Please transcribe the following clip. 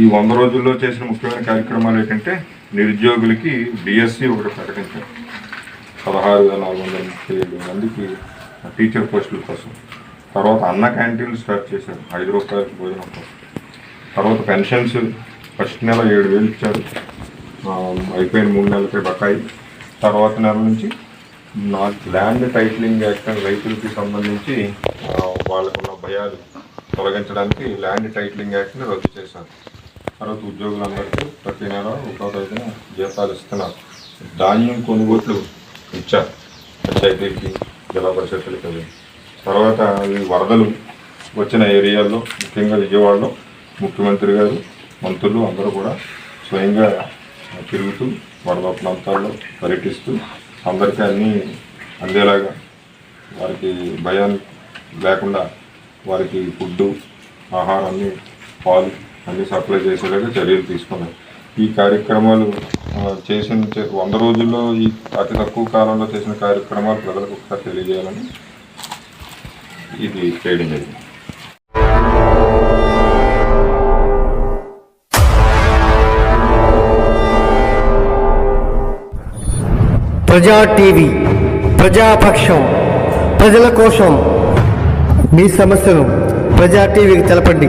ఈ వంద రోజుల్లో చేసిన ముఖ్యమైన కార్యక్రమాలు ఏంటంటే నిరుద్యోగులకి డిఎస్సి ఒకటి ప్రకటించారు. పదహారు వేల నాలుగు వందల ముప్పై ఏడు మందికి టీచర్ పోస్టుల కోసం. తర్వాత అన్న క్యాంటీన్లు స్టార్ట్ చేశారు. ఐదు రూపాయలకు భోజనం కోసం. తర్వాత పెన్షన్స్ ఫస్ట్ నెల ఏడు వేలు ఇచ్చారు. అయిపోయిన మూడు నెలలకే బకాయి. తర్వాత నెల నుంచి నాకు ల్యాండ్ టైటిలింగ్ యాక్ట్ రైతులకి సంబంధించి వాళ్ళకున్న భయాలు తొలగించడానికి ల్యాండ్ టైటిలింగ్ యాక్ట్ని రద్దు చేశారు. తర్వాత ఉద్యోగులందరికీ ప్రతి నెల ఒక తేదీన జీతాలు ఇస్తున్నారు. ధాన్యం కొనుగోట్లు ఇచ్చారు. పంచాయతీలకి జిల్లా పరిషత్తులకి తర్వాత ఈ వరదలు వచ్చిన ఏరియాల్లో ముఖ్యంగా విజయవాడలో ముఖ్యమంత్రి గారు మంత్రులు అందరూ కూడా స్వయంగా తిరుగుతూ వరద ప్రాంతాల్లో పర్యటిస్తూ అందరికీ అన్నీ అందేలాగా వారికి భయం లేకుండా వారికి ఫుడ్డు ఆహారాన్ని పాలు అన్ని సప్లై చేసేలాగా చర్యలు తీసుకున్నాయి. ఈ కార్యక్రమాలు చేసిన వంద రోజుల్లో ఈ అతి తక్కువ కాలంలో చేసిన కార్యక్రమాలు ప్రజలకు ఒకసారి తెలియజేయాలని ఇది చేయడం జరిగింది. ప్రజా టీవీ ప్రజాపక్షం ప్రజల కోసం మీ సమస్యను ప్రజా టీవీకి తెలపండి.